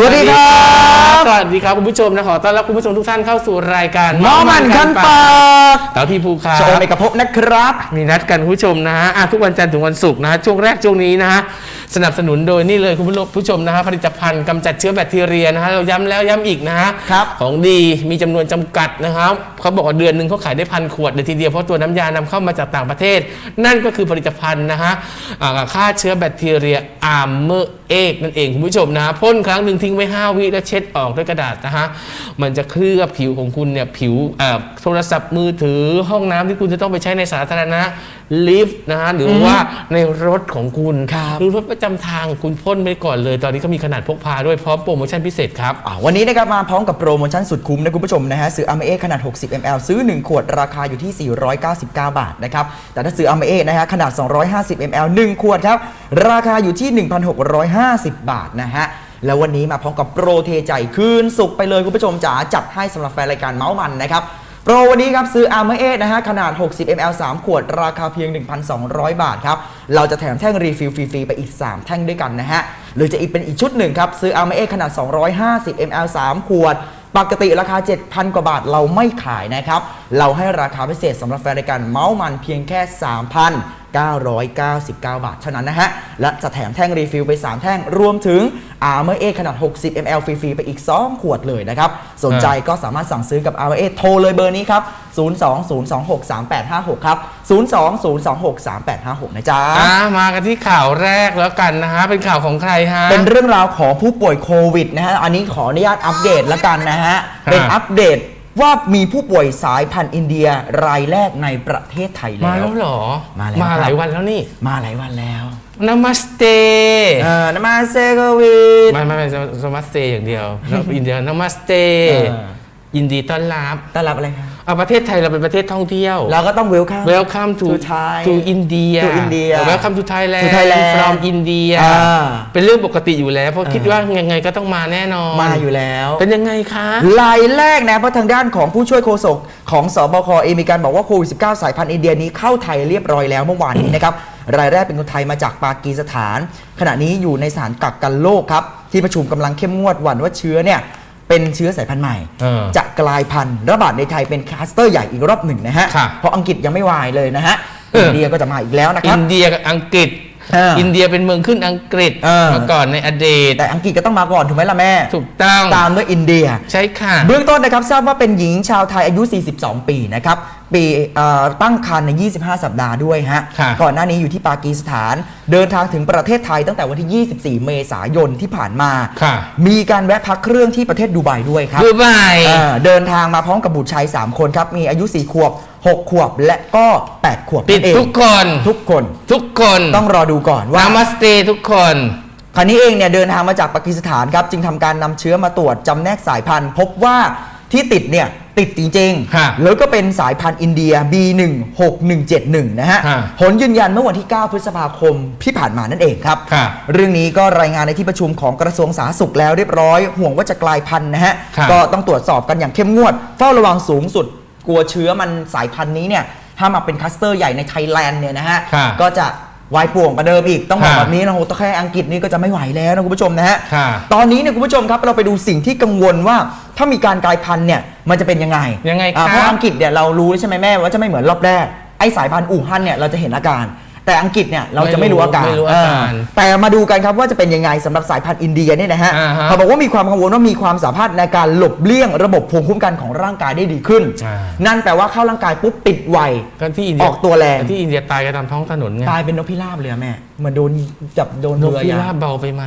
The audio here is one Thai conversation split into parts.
สวัสดีครับสวัสดีครับคุณผู้ชมนะขอต้อนรับคุณผู้ชมทุกท่านเข้าสู่รายการหมอมันคันปากเต่าที่ภูคาโชว์เอกภพนะครับ มีนัดกันคุณผู้ชมนะฮะอะทุกวันจันทร์ถึงวันศุกร์นะฮะช่วงแรกช่วงนี้นะฮะ สนับสนุนโดยนี่เลยคุณผู้ชมนะฮะผลิตภัณฑ์กำจัดเชื้อแบคทีเรียนะฮะเราย้ำแล้วย้ำอีกนะฮะครับ ของดีมีจำนวนจำกัดนะครับเขาบอกว่าเดือนหนึ่งเขาขายได้พันขวดเลยทีเดียวเพราะตัวน้ำยานำเข้ามาจากต่างประเทศ นั่นก็คือผลิตภัณฑ์นะฮะอ่าฆ่าเชื้อแบคทีเรียอาร์เมอร์เอกนั่นเองคุณผู้ชมนะฮะพ่นครั้งหนึ่งทิ้งไว้5วิแล้วเช็ดออกด้วยกระดาษนะฮะมันจะเคลือบผิวของคุณเนี่ยผิวอ่าโทรศัพท์มือถือห้องน้ำที่คุณจะต้องไปใช้ในสาธารณะลิฟต์นะฮะหรือว่าในรถของคุณครับ หรือรถประจำทางคุณพ่นไปก่อนเลย ตอนนี้ก็มีขนาดพกพาด้วยพร้อมโปรโมชั่นพิเศษครับ อ่าวันนี้นะครับมาพร้อมกับโปรโมชั่นสุดคุ้มนะคุณผู้ชมนะฮะซื้อ a m a เอขนาด 60 ml ซื้อ 1 ขวดราคาอยู่ที่ 499 บาทนะครับแต่ถ้าซื้อ a m a เอนะฮะขนาด 250 ml 1 ขวดครับราคาอยู่ที่ 1,650 บาทนะฮะแล้ววันนี้มาพร้อมกับโปรเทใจคืนสุกไปเลยคุณผู้ชมจ๋าจัดให้สำหรับแฟนรายการเมาส์มันนะครับ โปรวันนี้ครับซื้อ a r m o r 8นะฮะขนาด 60 ml 3 ขวด ราคาเพียง 1,200 บาทครับ เราจะแถมแท่งรีฟิลฟรี ๆ ไปอีก 3 แท่งด้วยกันนะฮะ หรือจะอีกเป็นอีกชุดหนึ่งครับ ซื้อ a r m o r 8ขนาด 250 ml 3 ขวด ปกติราคา 7,000 กว่าบาทเราไม่ขายนะครับเราให้ราคาพิเศษสำหรับแฟนรายการเมาส์มันเพียงแค่ 3,999 บาท เท่านั้นนะฮะ และจะแถมแท่งรีฟิลไป 3 แท่ง รวมถึง Armor A ขนาด 60 ml ฟรีๆไปอีก 2 ขวดเลยนะครับ สนใจก็สามารถสั่งซื้อกับ Armor A โทรเลยเบอร์นี้ครับ 020263856 ครับ 020263856 นะจ๊ะอะมากันที่ข่าวแรกแล้วกันนะฮะ เป็นข่าวของใครฮะ เป็นเรื่องราวของผู้ป่วยโควิดนะฮะ อันนี้ขออนุญาตอัปเดตแล้วกันนะฮะครับเป็นอัปเดต ว่ามีผู้ป่วยสายพันธุ์อินเดียรายแรกในประเทศไทยมาแล้ว แล้วเหรอมาแล้วมาครับ หลายวันแล้วนี่มาหลายวันแล้วนามาสเตเออนามาเซโกวิด ไม่ไม่ไม่สมาสเตอย่างเดียวแล้วอินเดียนามาสเตเออ ยินดีต้อนรับ ต้อนรับอะไรครับ เอาประเทศไทยเราเป็นประเทศท่องเที่ยว เราก็ต้องเวลคัม Welcome to to Thai to India to India Welcome to Thailand to Thailand from India อ่า เป็นเรื่องปกติอยู่แล้ว เพราะคิดว่ายังไงก็ต้องมาแน่นอนมาอยู่แล้ว เป็นยังไงคะ รายแรกนะเพราะทางด้านของผู้ช่วยโฆษกของสบคเองมีการบอกว่าโควิด -19 สายพันธุ์อินเดียนี้เข้าไทยเรียบร้อยแล้วเมื่อวานนี้นะครับ รายแรกเป็นคนไทยมาจากปากีสถาน ขณะนี้อยู่ในสถานกักกันโรคครับ ที่ประชุมกำลังเข้มงวดหวั่นว่าเชื้อเนี่ย เป็นเชื้อสายพันธุ์ใหม่ เออจะกลายพันธุ์ระบาดในไทยเป็นคลัสเตอร์ใหญ่อีกรอบหนึ่งนะฮะ ค่ะ เพราะอังกฤษยังไม่วายเลยนะฮะเอออิอินเดียก็จะมาอีกแล้วนะคอิรับ นเดียกับอังกฤษ เอออิอินเดียเป็นเมืองขึ้นอังกฤษเออเมื่อก่อนในอดีตแต่อังกฤษก็ต้องมาก่อนถูกไหมล่ะแม่ ถูกต้องตามด้วยอินเดีย ใช่ค่ะ เบื้องต้นนะครับทราบว่าเป็นหญิงชาวไทยอายุ 42 ปีนะครับ ปีเอ่อตั้งครรภ์ใน 25 สัปดาห์ด้วยฮะ ค่ะก่อนหน้านี้อยู่ที่ปากีสถาน เดินทางถึงประเทศไทยตั้งแต่วันที่ 24 เมษายนที่ผ่านมา ค่ะ มีการแวะพักเครื่องที่ประเทศดูไบด้วยครับ ดูไบ เอ่อเดินทางมาพร้อมกับบุตรชาย 3 คนครับ มีอายุ 4 ขวบ 6 ขวบและก็ 8 ขวบติดนั่นเองทุกคน ทุกคนทุกคนต้องรอดูก่อนว่า นามาสเตทุกคนคราวนี้เองเนี่ยเดินทางมาจากปากีสถานครับจึงทำการนำเชื้อมาตรวจจำแนกสายพันธุ์ พบว่าที่ติดเนี่ยติดจริงฮะๆ แล้วก็เป็นสายพันธุ์อินเดีย B16171 นะฮะ ฮะผลยืนยันเมื่อวันที่ 9 พฤษภาคมที่ผ่านมานั่นเองครับค่ะเรื่องนี้ก็รายงานในที่ประชุมของกระทรวงสาธารณสุขแล้วเรียบร้อย ห่วงว่าจะกลายพันธุ์นะฮะ ครับ ก็ต้องตรวจสอบกันอย่างเข้มงวด เฝ้าระวังสูงสุด กลัวเชื้อมันสายพันธุ์นี้เนี่ยถ้ามาเป็นคลัสเตอร์ใหญ่ในไทยแลนด์เนี่ยนะฮะค่ะก็จะวายป่วงประเดิมอีกต้องบอกค่ะแบบนี้นะโหแค่อังกฤษนี่ก็จะไม่ไหวแล้วนะคุณผู้ชมนะฮะค่ะ ตอนนี้เนี่ยคุณผู้ชมครับเราไปดูสิ่งที่กังวลว่าถ้ามีการกลายพันธุ์เนี่ยมันจะเป็นยังไง ยังไงอ่าคะเพราะอังกฤษเนี่ยเรารู้ใช่ไหมแม่ว่าจะไม่เหมือนรอบแรกไอสายพันธุ์อู่ฮั่นเนี่ยเราจะเห็นอาการ แต่อังกฤษเนี่ยเราจะไม่รู้อาการไม่รู้อาการเออแต่มาดูกันครับว่าจะเป็นยังไงสำหรับสายพันธุ์อินเดียเนี่ยนะฮะอ่าฮะเขาบอกว่ามีความกังวลว่ามีความสามารถในการหลบเลี่ยงระบบภูมิคุ้มกันของร่างกายได้ดีขึ้นอ่านั่นแปลว่าเข้าร่างกายปุ๊บติดไวก็ที่อินเดียออกตัวแรงที่อินเดียตายกันตามท้องถนนไงตายเป็นนกพิราบเลยอะแม่เหมือนโดนจับโดนนกเรือพิยาราบเบาไปไหม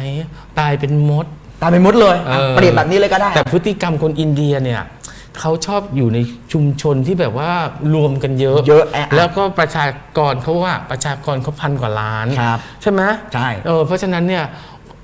ตายเป็นมด ตายเป็นมดเลยอะเออเปรียบแบบนี้เลยก็ได้ แต่พฤติกรรมคนอินเดียเนี่ย เขาชอบอยู่ในชุมชนที่แบบว่ารวมกันเยอะ เยอะแออัดแล้วก็ประชากรเขาว่าประชากรเขาพันกว่าล้าน ครับใช่ไหมใช่ เออเพราะฉะนั้นเนี่ย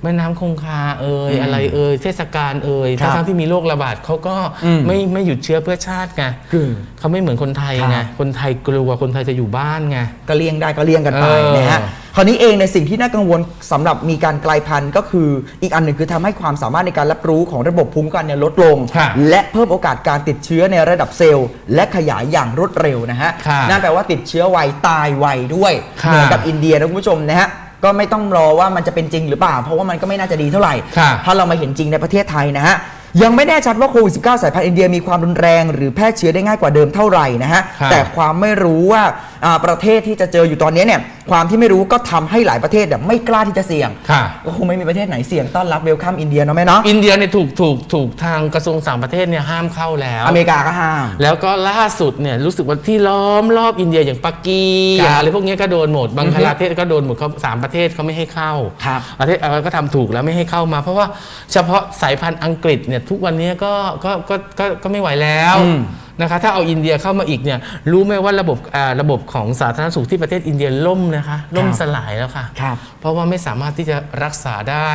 แม่น้ำคงคาเอ่ยอืมอะไรเอ่ยเทศกาลเอ่ยครับทั้งๆที่มีโรคระบาดเขาก็อืม ไม่ไม่หยุดเชื้อเพื่อชาติไงคือเขาไม่เหมือนคนไทยครับไงคนไทยกลัวคนไทยจะอยู่บ้านไง ก็เลี่ยงได้ก็เลี่ยงกันไปเออนะฮะ คราวนี้เองในสิ่งที่น่ากังวลสำหรับมีการกลายพันธุ์ก็คืออีกอันหนึ่งคือทำให้ความสามารถในการรับรู้ของระบบภูมิคุ้มกันเนี่ยลดลง ค่ะและเพิ่มโอกาสการติดเชื้อในระดับเซลล์ และขยายอย่างรวดเร็วนะฮะ ค่ะนั่นแปลว่าติดเชื้อไวตายไวด้วย ค่ะ เหมือนกับอินเดียนะคุณผู้ชมนะฮะ ก็ไม่ต้องรอว่ามันจะเป็นจริงหรือเปล่า เพราะว่ามันก็ไม่น่าจะดีเท่าไหร่ค่ะถ้าเรามาเห็นจริงในประเทศไทยนะฮะ ยังไม่แน่ชัดว่าโควิด -19 สายพันธุ์อินเดียมีความรุนแรง หรือแพร่เชื้อได้ง่ายกว่าเดิมเท่าไหร่นะฮะค่ะแต่ความไม่รู้ว่าอ่าประเทศที่จะเจออยู่ตอนนี้เนี่ย ความที่ไม่รู้ก็ทำให้หลายประเทศเนี่ยไม่กล้าที่จะเสี่ยงค่ะ ก็คงไม่มีประเทศไหนเสี่ยงต้อนรับเวลคัมอินเดียเนาะแม่เนาะอินเดียเนี่ยถูกถูกถูกทางกระทรวงต่างประเทศเนี่ยห้ามเข้าแล้ว อเมริกาก็ห้าม แล้วก็ล่าสุดเนี่ยรู้สึกว่าที่ล้อมรอบอินเดียอย่างปักกีครับอะไรพวกเนี้ยก็โดนหมดบังคลาเทศก็โดนหมดเขาสามประเทศเขาไม่ให้เข้าครับประเทศเออก็ทำถูกแล้วไม่ให้เข้ามา เพราะว่าเฉพาะสายพันธุ์อังกฤษเนี่ยทุกวันนี้ก็ก็ก็ก็ก็ไม่ไหวแล้ว อืม นะคะถ้าเอาอินเดียเข้ามาอีกเนี่ยรู้ไหมว่าระบบอ่าระบบของสาธารณสุขที่ประเทศอินเดียล่มนะคะล่มสลายแล้วค่ะครับเพราะว่าไม่สามารถที่จะรักษาได้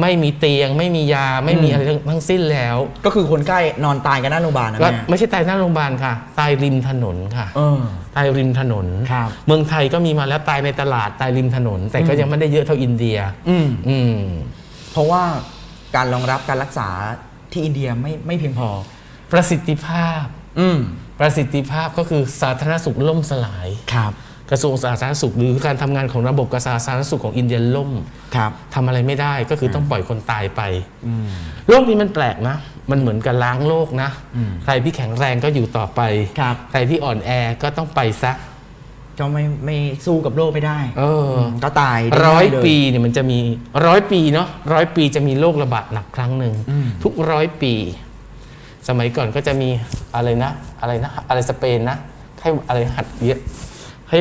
ไม่มีเตียง ไม่มียาไม่มีอะไรทั้งทั้งสิ้นแล้ว ก็คือคนใกล้นอนตายกันหน้าโรงพยาบาลนะก็แม่ไม่ใช่ตายหน้าโรงพยาบาลค่ะ ตายริมถนนค่ะเออตายริมถนนครับเมืองไทยก็มีมาแล้วตายในตลาดตายริมถนน แต่ก็ยังไม่ได้เยอะเท่าอินเดียอืมอืมเพราะว่าการรองรับการรักษาที่อินเดียไม่ไม่เพียงพอประสิทธิภาพ อืมประสิทธิภาพก็คือสาธารณสุขล่มสลาย ครับ กระทรวงสาธารณสุขหรือการทำงานของระบบกระทรวงสาธารณสุขของอินเดียล่มครับ ทำอะไรไม่ได้ก็คือต้องปล่อยคนตายไปโลกนี้มันแปลกนะ มันเหมือนกับล้างโลกนะ ใครที่แข็งแรงก็อยู่ต่อไป ครับ ใครที่อ่อนแอก็ต้องไปซะ ก็ไม่ไม่สู้กับโลกไม่ได้เออก็ตายได้ร้อยเลปีเนี่ยมันจะมีร้อยปีเนาะร้อยปีจะมีโรคระบาดหนักครั้งหนึ่งอืมทุกร้อยปี สมัยก่อนก็จะมีอะไรนะ อะไรนะ อะไรสเปนนะไข้อะไรหัดเยอะไข้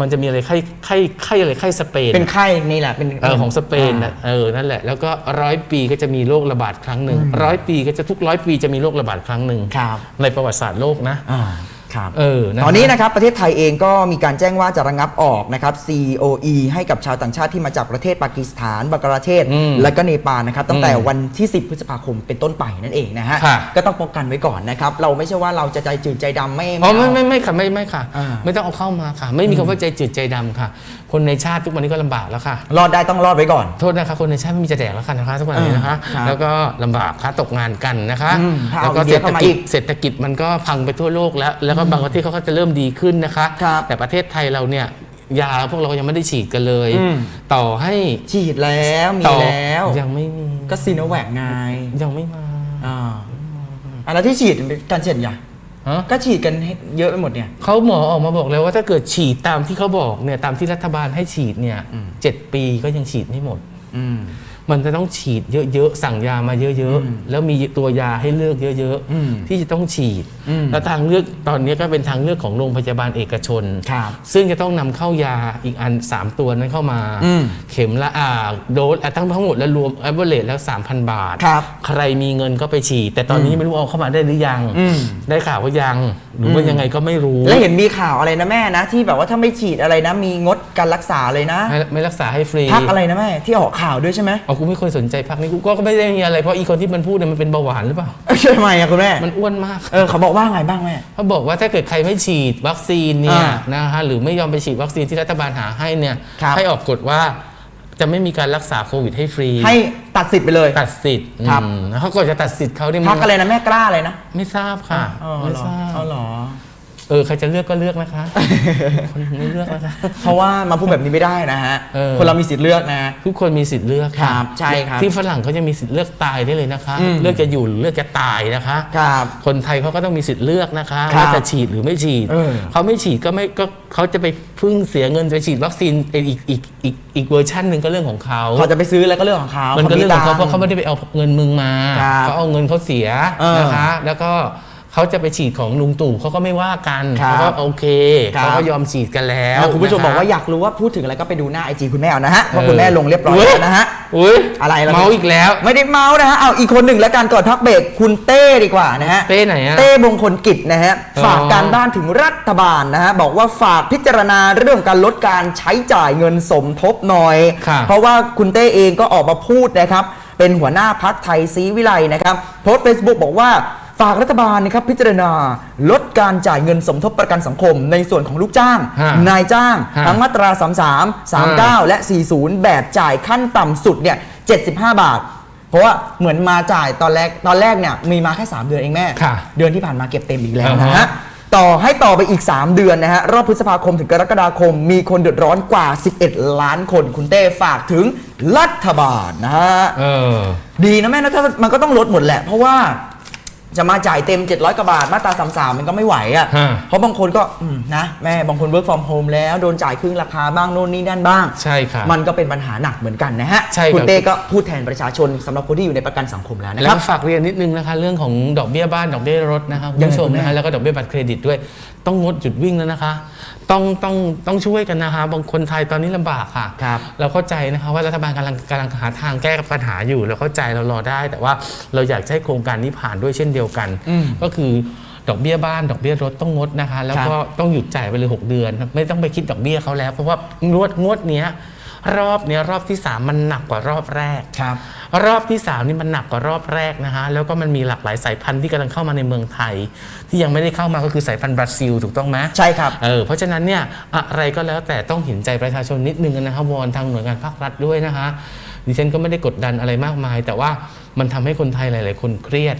มันจะมีอะไรไข้ไข้ไข้อะไรไข้สเปนเป็นไข้นี่แหละเป็นเออของสเปนนะเออนั่นแหละแล้วก็ร้อยปีก็จะมีโรคระบาดครั้งหนึ่งร้อยปีก็จะทุกร้อยปีจะมีโรคระบาดครั้งหนึ่งครับในประวัติศาสตร์โลกนะอ่า ครับเออนะตอนนี้นะครับประเทศไทยเองก็มีการแจ้งว่าจะระงับออกนะครับ COE ให้กับชาวต่างชาติที่มาจากประเทศปากีสถานบังกลาเทศ อืมและก็เนปาลนะครับตั้งแต่อืมวันที่ 10 พฤษภาคมเป็นต้นไปนั่นเองนะฮะค่ะ ก็ต้องป้องกันไว้ก่อนนะครับ เราไม่ใช่ว่าเราจะใจจืดใจดำไม่อ๋อไม่เอาไม่ไม่ค่ะไม่ไม่ค่ะ อ่า ไม่ต้องเอาเข้ามาค่ะ ไม่มีคำว่าใจจืดใจดำค่ะ คนในชาติทุกวันนี้ก็ลำบากแล้วค่ะ รอดได้ต้องรอดไว้ก่อน โทษนะคะคนในชาติไม่มีจะแดกแล้วค่ะนะคะทุกวันนี้นะคะ อ่าครับแล้วก็ลำบากค่ะตกงานกันนะคะ อืมถ้าแล้วก็เอาอินเดีเศรยษฐเข้ามากิอีจกเศรษฐกิจมันก็พังไปทั่วโลกแล้ว แล้วก็บางประเทศเขาก็จะเริ่มดีขึ้นนะคะ ครับ แต่ประเทศไทยเราเนี่ยยาพวกเรายังไม่ได้ฉีดกันเลย อืม ต่อให้ฉีดแล้วมีต่อแล้วยังไม่มีก็ซีโนแวคไงยังไม่มาอ่าอะแล้วที่ฉีดเป็นการฉีดอย่างฮะ ก็ฉีดกันให้เยอะไปหมดเนี่ย เขาหมอออกมาบอกแล้วว่าถ้าเกิดฉีดตามที่เขาบอกเนี่ยตามที่รัฐบาลให้ฉีดเนี่ยเจ็ดปีก็ยังฉีดไม่หมด อืม มันจะต้องฉีดเยอะๆ สั่งยามาเยอะๆ แล้วมีตัวยาให้เลือกเยอะอืมที่จะต้องฉีดอืมแล้วทางเลือกตอนนี้ก็เป็นทางเลือกของโรงพยาบาลเอกชนครับซึ่งจะต้องนำเข้ายาอีกอัน 3 ตัวนั้นเข้ามาอืมเข็มละอ่าโดสอะทั้งทั้งหมดแล้วรวม a อ e r a g e แล้ว 3,000 บาทครับใครมีเงินก็ไปฉีด แต่ตอนนี้ไม่รู้เอาเข้ามาได้หรือยังอืมได้ข่าวว่ายัง หรือว่ายังไงก็ไม่รู้ แล้วเห็นมีข่าวอะไรนะแม่นะ ที่แบบว่าถ้าไม่ฉีดอะไรนะ มีงดการรักษาเลยนะไม่ไม่รักษาให้ฟรีพักอะไรนะแม่ที่ออกข่าวด้วยใช่ไหมเอากูไม่เคยสนใจพักนี้กูก็ไม่ได้มีอะไรเพราะอีคนที่มันพูดเนี่ยมันเป็นเบาหวานหรือเปล่าเอ้ยทำไมอะคุณแม่มันอ้วนมากเออเขาบอกว่าไงบ้างแม่เขาบอกว่าถ้าเกิดใครไม่ฉีดวัคซีนเนี่ยอ่านะฮะหรือไม่ยอมไปฉีดวัคซีนที่รัฐบาลหาให้เนี่ยครับให้ออกกฎว่า จะไม่มีการรักษาโควิดให้ฟรีให้ตัดสิทธิ์ไปเลย ตัดสิทธิ์ครับ อืมแล้วเขาก็จะตัดสิทธิ์เขาเนี่ยพักอะไรนะแม่กล้าเลยนะไม่ทราบค่ะอ๋อไม่เหรอทราบอ๋อเหรอ เออใครจะเลือกก็เลือกนะคะคนไม่เลือกนะคะ เพราะว่ามาพูดแบบนี้ไม่ได้นะฮะ เออ คนเรามีสิทธิ์เลือกนะ ทุกคนมีสิทธิ์เลือกครับใช่ครับที่ฝรั่งเขาจะมีสิทธิ์เลือกตายได้เลยนะคะ อืม เลือกจะอยู่หรือเลือกจะตายนะคะ ครับ คนไทยเขาก็ต้องมีสิทธิ์เลือกนะคะครับว่าจะฉีดหรือไม่ฉีดเออเขาไม่ฉีดก็ไม่ก็เขาจะไปพึ่งเสียเงินไปฉีดวัคซีนอีกอีกอีกอีกเวอร์ชันหนึ่งก็เรื่องของเขา เขาจะไปซื้อแล้วก็เรื่องของเขามันก็เรื่องของเขาตัเพราะเขาไม่ได้ไปเอาเงินมึงมาครับเขาเอาเงินเขาเสียเออนะคะ แล้วก็ เขาจะไปฉีดของลุงตู่เขาก็ไม่ว่ากันครับเขาก็โอเคครับ เขาก็ยอมฉีดกันแล้วอะคุณผู้ชมนะะบอกว่าอยากรู้ว่าพูดถึงอะไรก็ไปดูหน้าไอจีคุณแม่เอานะฮะว่าคุณแม่ลงเรียบร้อยแล้วนะฮะ อุ้ยอะไรล่ะ เมาอีกแล้ว ไม่ได้เมาส์นะฮะเอาอีกคนหนึ่งแล้วกันก่อนพักเบรกคุณเต้ดีกว่านะฮะ เต้ไหนอะ เต้บงคลกิจนะฮะ อ๋อ ฝากการบ้านถึงรัฐบาลนะฮะ บอกว่าฝากพิจารณาเรื่องการลดการใช้จ่ายเงินสมทบหน่อย ค่ะเพราะว่าคุณเต้เองก็ออกมาพูดนะครับ เป็นหัวหน้าพักไทยศรีวิไลนะครับ โพสต์เฟซบุ๊กบอกว่า ฝากรัฐบาลนะครับพิจารณาลดการจ่ายเงินสมทบประกันสังคม ในส่วนของลูกจ้าง ฮะนายจ้าง ฮะทั้งมาตรา 33 39 และ 40 แบบจ่ายขั้นต่ำสุดเนี่ย75 บาท เพราะว่าเหมือนมาจ่ายตอนแรกตอนแรกเนี่ยมีมาแค่ 3 เดือนเองแม่ ค่ะเดือนที่ผ่านมาเก็บเต็มอีกแล้วอ่านะฮะ ฮะ ต่อให้ต่อไปอีก 3 เดือนนะฮะ รอบพฤษภาคมถึงกรกฎาคม มีคนเดือดร้อนกว่า 11 ล้านคนคุณเต้ฝากถึงรัฐบาลนะฮะ เออ ดีนะแม่นะถ้ามันก็ต้องลดหมดแหละ เพราะว่า จะมาจ่ายเต็ม 700กว่าบาท มาตรา33มันก็ไม่ไหวอะ่ะ ฮะ เพราะบางคนก็อืมนะ แม่บางคน work from home แล้ว โดนจ่ายครึ่งราคาบ้างโน่นนี่นั่นบ้าง ใช่ค่ะมันก็เป็นปัญหาหนักเหมือนกันนะฮะ ใช่ครับ คุณเต้ก็พูดแทนประชาชนสำหรับคนที่อยู่ในประกันสังคมแล้วนะแล้ครัวบ ฝากเรียนนิดนึงนะคะเรื่องของดอกเบี้ยบ้านดอกเบี้ยรถนะคะคุณผู้ชมยังไงคุณแม่นะคะแล้วก็ดอกเบี้ยบัตรเครดิตด้วย ต้องงดหยุดวิ่งแล้วนะคะ ต้องต้องต้องช่วยกันนะคะบางคนไทยตอนนี้ลำบากค่ะ ครับ เราเข้าใจนะคะว่ารัฐบาลกำลังกำลังหาทางแก้ปัญหาอยู่ เราเข้าใจเรารอได้ แต่ว่าเราอยากจะให้โครงการนี้ผ่านด้วยเช่นเดียวกันอืมก็คือดอกเบี้ยบ้านดอกเบี้ยรถต้องงดนะคะ แล้วก็ต้องหยุดจ่ายไปเลย 6 เดือน ไม่ต้องไปคิดดอกเบี้ยเขาแล้ว เพราะว่างวดงวดเนี้ยรอบเนี้ยรอบที่ 3 มันหนักกว่ารอบแรกครับ รอบที่ 3 นี่มันหนักกว่ารอบแรกนะฮะแล้วก็มันมีหลากหลายสายพันธุ์ที่กำลังเข้ามาในเมืองไทย ที่ยังไม่ได้เข้ามาก็คือสายพันธุ์บราซิลถูกต้องไหมใช่ครับเออเพราะฉะนั้นเนี่ยอะไรก็แล้วแต่ต้องเห็นใจประชาชนนิดนึงนะครับวอนทางหน่วยงานภาครัฐด้วยนะคะดิฉันก็ไม่ได้กดดันอะไรมากมาย แต่ว่ามันทำให้คนไทยหลาย ๆ คนเครียด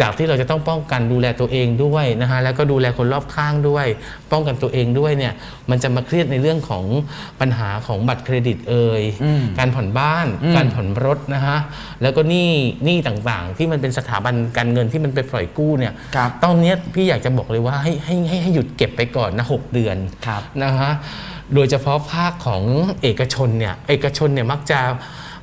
จากที่เราจะต้องป้องกันดูแลตัวเองด้วยนะฮะแล้วก็ดูแลคนรอบข้างด้วย ป้องกันตัวเองด้วยเนี่ยมันจะมาเครียดในเรื่องของปัญหาของบัตรเครดิตเอ่ยอืมการผ่อนบ้านอืมการผ่อนรถนะฮะแล้วก็หนี้หนี้ต่างๆ ที่มันเป็นสถาบันการเงินที่มันไปปล่อยกู้เนี่ยครับตอนเนี้ยพี่อยากจะบอกเลยว่าให้ให้ให้ให้หยุดเก็บไปก่อนนะหกเดือนครับนะฮะโดยเฉพาะภาคของเอกชนเนี่ยเอกชนเนี่ยมักจะ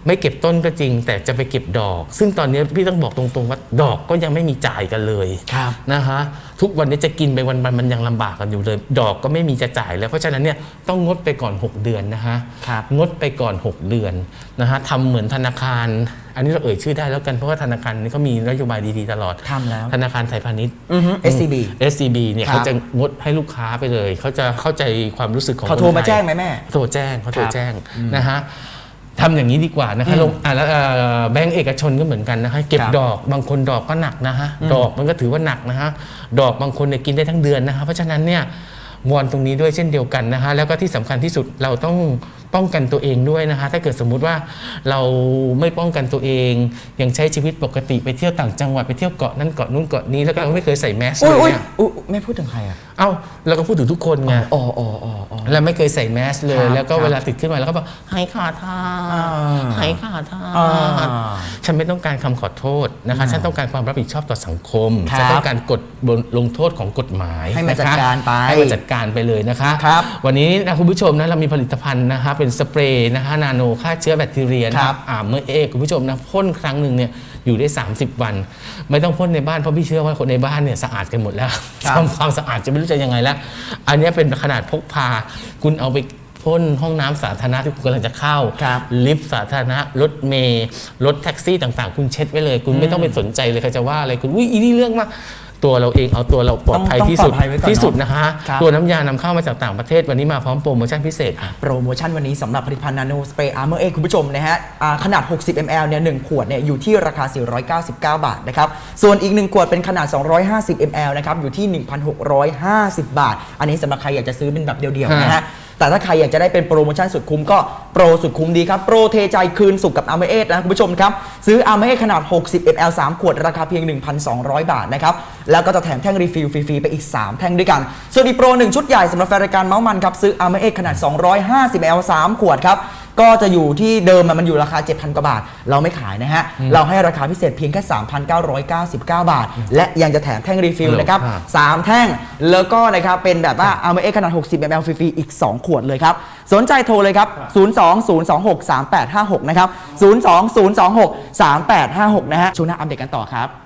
ไม่เก็บต้นก็จริง แต่จะไปเก็บดอก ซึ่งตอนนี้พี่ต้องบอกตรงๆว่าดอกก็ยังไม่มีจ่ายกันเลยครับนะฮะทุกวันนี้จะกินไปวันๆมันยังลำบากกันอยู่เลย ดอกก็ไม่มีจะจ่ายแล้ว เพราะฉะนั้นเนี่ยต้องงดไปก่อน 6 เดือนนะฮะครับ งดไปก่อน 6 เดือนนะฮะทำเหมือนธนาคาร อันนี้เราเอ่ยชื่อได้แล้วกันเพราะว่าธนาคารนี้เขามีนโยบายดีๆตลอดทำแล้ว ธนาคารไทยพาณิชย์ อือฮึ SCB SCB เนี่ยครับ เขาจะงดให้ลูกค้าไปเลย เขาจะเข้าใจความรู้สึกของเขาโทรคนมาไทยแจ้งไหมแม่โทรแจ้งเขาโทรครับแจ้งนะฮะ ทำอย่างนี้ดีกว่านะคะลงอะแล้วเอ่อแบงก์เอกชนก็เหมือนกันนะคะ เก็บครับดอกบางคนดอกก็หนักนะฮะดอกมันก็ถือว่าหนักนะฮะดอกบางคนเนี่ยกินได้ทั้งเดือนนะคะเพราะฉะนั้นเนี่ยวอนตรงนี้ด้วยเช่นเดียวกันนะคะแล้วก็ที่สำคัญที่สุดเราต้อง ป้องกันตัวเองด้วยนะคะ ถ้าเกิดสมมุติว่าเราไม่ป้องกันตัวเอง ยังใช้ชีวิตปกติไปเที่ยวต่างจังหวัดไปเที่ยวเกาะนั้นเกาะนู้นเกาะนี้แล้วก็ไม่เคยใส่แมสอุ้เลยยอุ้ยเนี่ยอุ๊ยแม่พูดถึงใครอะเอ้าเราก็พูดถึงทุกคนไงอ๋ออ๋ออ๋ออ๋อแล้วไม่เคยใส่แมสเลครัยบแล้วก็ครับเวลาติดขึ้นมาแล้วก็บอกให้ขาทาอ่าให้ขาทาอ่า ฉันไม่ต้องการคำขอโทษนะคะ ฉันต้องการความรับผิดชอบต่อสังคมครับฉันต้องการกฎลงโทษของกฎหมายให้มานะคะจัดการไปให้มาจัดการไปเลยนะคะ ครับวันนี้นะคุณผู้ชมนะเรามีผลิตภัณฑ์นะคะเป็นสเปรย์นะคะนาโนฆ่าเชื้อแบคทีเรียนะคครัรับบอ่าเมื่อเอกคุณผู้ชมนะพ่นครั้งหนึ่งเนี่ยอยู่ได้ 30 วัน ไม่ต้องพ่นในบ้านเพราะพี่เชื่อว่าคนในบ้านเนี่ยสะอาดกันหมดแล้วครับทำความสะอาดจะไม่รู้จะยังไงแล้ว อันเนี้ยเป็นขนาดพกพา คุณเอาไปพ่นห้องน้ำสาธารณะที่คุณกำลังจะเข้าครับลิฟต์สาธารณะ รถเมล์รถแท็กซี่ต่างๆ คุณเช็ดไว้เลย คุณไม่ต้องไปสนใจเลยใครจะว่าอะไรคุณอุ้ยอีนี่เรื่องมาก ตัวเราเองเอาตัวเราปลอดภัยต้องที่สุดปลอดภัยไว้ก่อนที่สุดเนอะนะคะ ครับ ตัวน้ำยานำเข้ามาจากต่างประเทศวันนี้มาพร้อมโปรโมชั่นพิเศษค่ะ โปรโมชั่นวันนี้สำหรับผลิตภัณฑ์นาโนสเปรย์อาร์เมอร์เอคุณผู้ชมนะฮะอ่าขนาด 60 ml เนี่ยหนึ่งขวดเนี่ยอยู่ที่ราคา 499 บาทนะครับ ส่วนอีก 1 ขวดเป็นขนาด 250 ml นะครับ อยู่ที่ 1,650 บาท อันนี้สำหรับใครอยากจะซื้อเป็นแบบเดียวๆนะฮะ แต่ถ้าใครอยากจะได้เป็นโปรโมชั่นสุดคุ้มก็โปรสุดคุ้มดีครับ โปรเทใจคืนสุขกับอาร์เมเอสนะคุณผู้ชมครับ ซื้ออาร์เมเอสขนาด 60 ml 3 ขวดราคาเพียง 1,200 บาทนะครับ แล้วก็จะแถมแท่งรีฟิลฟรีๆไปอีก 3 แท่งด้วยกัน ส่วนอีกโปร 1 ชุดใหญ่สำหรับแฟนรายการเมาส์มันครับซื้ออาร์เมเอสขนาด 250 ml 3 ขวดครับ ก็จะอยู่ที่เดิมอะมันอยู่ราคา 7,000 กว่าบาท เราไม่ขายนะฮะ เราให้ราคาพิเศษเพียงแค่ 3,999 บาท และยังจะแถมแท่งรีฟิลนะครับครับ3แท่งแล้วก็นะครับเป็นแบบว่าเอามาเอขนาด 60 ml ฟรีๆอีก 2 ขวดเลยครับ สนใจโทรเลยครับ 020263856 นะครับ 020263856 นะฮะช่วงหน้าอัปเดตกันต่อครับ